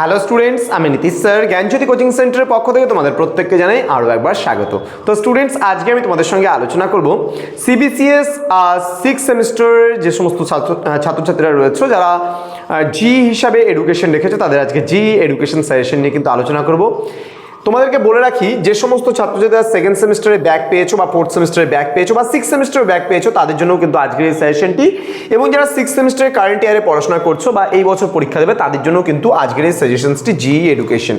Hello students আমি Nitish sir, জ্ঞানজ্যোতি coaching সেন্টারের পক্ষ থেকে তোমাদের প্রত্যেককে জানাই আরও একবার স্বাগত। তো স্টুডেন্টস আজকে আমি তোমাদের সঙ্গে আলোচনা করব সিবিসিএস সিক্স সেমিস্টার যে সমস্ত ছাত্র ছাত্রছাত্রীরা রয়েছে, যারা জি হিসাবে এডুকেশন রেখেছে, তাদের আজকে জি এডুকেশন সাজেশন নিয়ে কিন্তু আলোচনা করব। তোমাদেরকে বলে রাখি, যে সমস্ত ছাত্র ছাত্রছাত্রীরা সেকেন্ড সেমিস্টারে ব্যাক পেয়েছ বা ফোর্থ সেমিস্টারে ব্যাক পেয়েছ বা সিক্স সেমিস্টারে ব্যাক পেয়েছ, তাদের জন্য কিন্তু আজকের এই সেশনটি এবং যারা সিক্স সেমিস্টারে কারেন্ট ইয়ারে পড়াশোনা করছ বা এই বছর পরীক্ষা দেবে, তাদের জন্য কিন্তু আজকের এই সাজেশনসটি জি এডুকেশন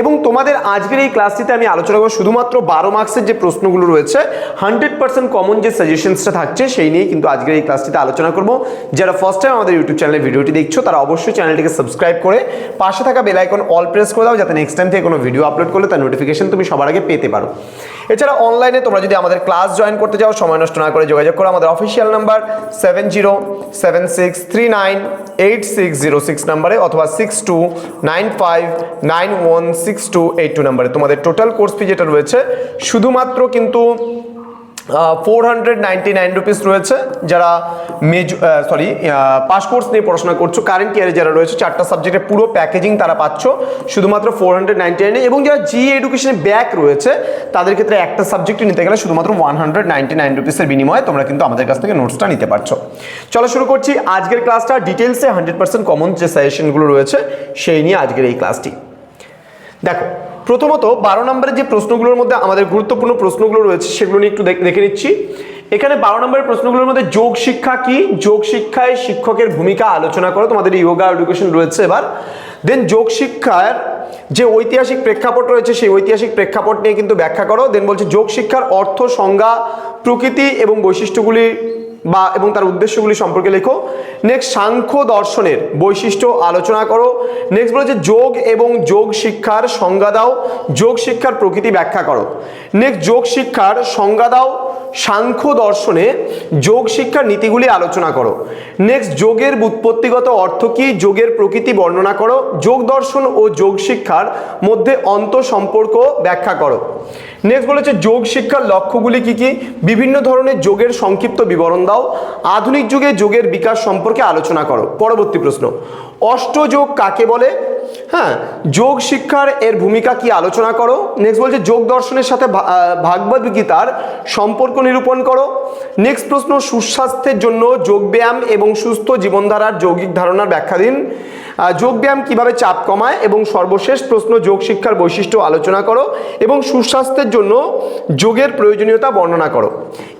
এবং তোমাদের আজকের এই ক্লাসটিতে আমি আলোচনা করব শুধুমাত্র বারো মার্কসের যে প্রশ্নগুলো রয়েছে হান্ড্রেড পার্সেন্ট কমন যে সাজেশনসটা থাকছে, সেই নিয়েই কিন্তু আজকের এই ক্লাসটিতে আলোচনা করব। যারা ফার্স্ট টাইম আমাদের ইউটিউব চ্যানেলে ভিডিওটি দেখছ, তারা অবশ্যই চ্যানেলটিকে সাবস্ক্রাইব করে পাশে থাকা বেল আইকন অল প্রেস করে দাও, যাতে নেক্সট টাইম থেকে কোনো ভিডিও আপলোড করলে তার নোটিফিকেশন তুমি সবার আগে পেতে পারো। এছাড়া অনলাইনে তোমরা যদি আমাদের ক্লাস জয়েন করতে চাও, সময় নষ্ট না করে যোগাযোগ করো। আমাদের official number seven zero seven six three nine eight six zero six নাম্বারে অথবা six two nine five nine one six two eight two নাম্বারে তোমাদের টোটাল কোর্স ফি যেটা রয়েছে, শুধুমাত্র কিন্তু four hundred ninety nine rupees রয়েছে যারা মেজ সরি পাস কোর্স নিয়ে পড়াশোনা করছ কারেন্ট ইয়ারে যারা রয়েছে, চারটা সাবজেক্টের পুরো প্যাকেজিং তারা পাচ্ছ, শুধুমাত্র ফোর হান্ড্রেড নাইনটি নাইনে এবং যারা জি এডুকেশনে ব্যাক রয়েছে, তাদের ক্ষেত্রে একটা সাবজেক্টে নিতে গেলে শুধুমাত্র ওয়ান হান্ড্রেড নাইন রুপিসের বিনিময়ে তোমরা কিন্তু আমাদের কাছ থেকে নোটসটা নিতে পারছ। চলো শুরু করছি আজকের ক্লাসটা ডিটেলসে হান্ড্রেড পার্সেন্ট কমন যে সাজেশনগুলো রয়েছে, সেই নিয়ে আজকের এই ক্লাসটি দেখো প্রথমত বারো নম্বরের যে প্রশ্নগুলোর মধ্যে আমাদের গুরুত্বপূর্ণ প্রশ্নগুলো রয়েছে, সেগুলো নিয়ে একটু দেখ- নিচ্ছি। এখানে বারো নম্বরের প্রশ্নগুলোর মধ্যে যোগ শিক্ষা কি? যোগ শিক্ষায় শিক্ষকের ভূমিকা আলোচনা করো, তোমাদের ইয়োগা এডুকেশন রয়েছে এবার। দেন যোগ শিক্ষার যে ঐতিহাসিক প্রেক্ষাপট রয়েছে, সেই ঐতিহাসিক প্রেক্ষাপট নিয়ে কিন্তু ব্যাখ্যা করো। দেন বলছে যোগ শিক্ষার অর্থ, সংজ্ঞা, প্রকৃতি এবং বৈশিষ্ট্যগুলি বা এবং তার উদ্দেশ্যগুলি সম্পর্কে লেখো। নেক্সট সাংখ্য দর্শনের বৈশিষ্ট্য আলোচনা করো। নেক্সট বলেছে, যোগ এবং যোগ শিক্ষার সংজ্ঞা দাও। যোগ শিক্ষার প্রকৃতি ব্যাখ্যা করো। নেক্সট যোগ শিক্ষার সংজ্ঞা দাও। সাংখ্য দর্শনে যোগ শিক্ষার নীতিগুলি আলোচনা করো। নেক্সট যোগের উৎপত্তিগত অর্থ কি? যোগের প্রকৃতি বর্ণনা করো। যোগ দর্শন ও যোগ শিক্ষার মধ্যে অন্ত সম্পর্ক ব্যাখ্যা করো। নেক্সট বলেছে, যোগ শিক্ষার লক্ষ্যগুলি কি কি? বিভিন্ন ধরনের যোগের সংক্ষিপ্ত বিবরণ দাও। আধুনিক যুগে যোগের বিকাশ সম্পর্কে আলোচনা করো। পরবর্তী প্রশ্ন, অষ্টযোগ কাকে বলে? হ্যাঁ যোগ শিক্ষার এর ভূমিকা কি আলোচনা করো? নেক্সট বলছে, যোগ দর্শনের সাথে ভাগবত গীতার সম্পর্ক নিরূপণ করো। নেক্সট প্রশ্ন, সুস্বাস্থ্যের জন্য যোগব্যায়াম এবং সুস্থ জীবনধারার যৌগিক ধারণার ব্যাখ্যা দিন। যোগব্যায়াম কীভাবে চাপ কমায়? এবং সর্বশেষ প্রশ্ন, যোগ শিক্ষার বৈশিষ্ট্য আলোচনা করো এবং সুস্বাস্থ্যের জন্য যোগের প্রয়োজনীয়তা বর্ণনা করো।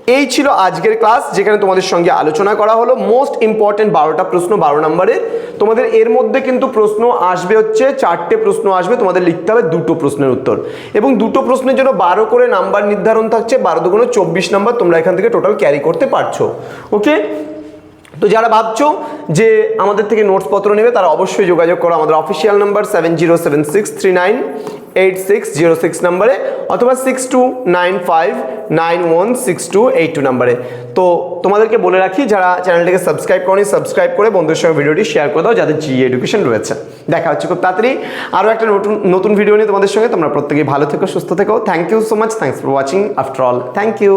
এই ছিল আজকের ক্লাস, যেখানে তোমাদের সঙ্গে আলোচনা করা হলো। মোস্ট ইম্পর্টেন্ট বারোটা প্রশ্ন, বারো নম্বরের। তোমাদের এর মধ্যে কিন্তু প্রশ্ন আসবে হচ্ছে, চারটে প্রশ্ন আসবে, তোমাদের লিখতে হবে দুটো প্রশ্নের উত্তর। এবং দুটো প্রশ্নের জন্য বারো করে নাম্বার নির্ধারণ থাকছে, বারো দুগুণ চব্বিশ নাম্বার তোমরা এখান থেকে টোটাল ক্যারি করতে পারছ। ওকে তো যারা ভাবছ যে আমাদের থেকে নোটস পত্র নেবে, তারা অবশ্যই যোগাযোগ করো আমাদের official number seven zero seven six three nine eight six zero six নাম্বারে অথবা six two nine five nine one six two eight two নাম্বারে। তো তোমাদেরকে বলে রাখি, যারা চ্যানেলটিকে সাবস্ক্রাইব করনি, সাবস্ক্রাইব করে বন্ধুদের সঙ্গে ভিডিওটি শেয়ার করে দাও, যাদের জি এডুকেশন রয়েছে। দেখা হচ্ছে খুব তাড়াতাড়ি। আরও একটা নতুন নতুন ভিডিও নিয়ে তোমাদের সঙ্গে। তোমরা প্রত্যেকেই ভালো থেকো, সুস্থ থেকো। Thank you so much thanks for watching after all thank you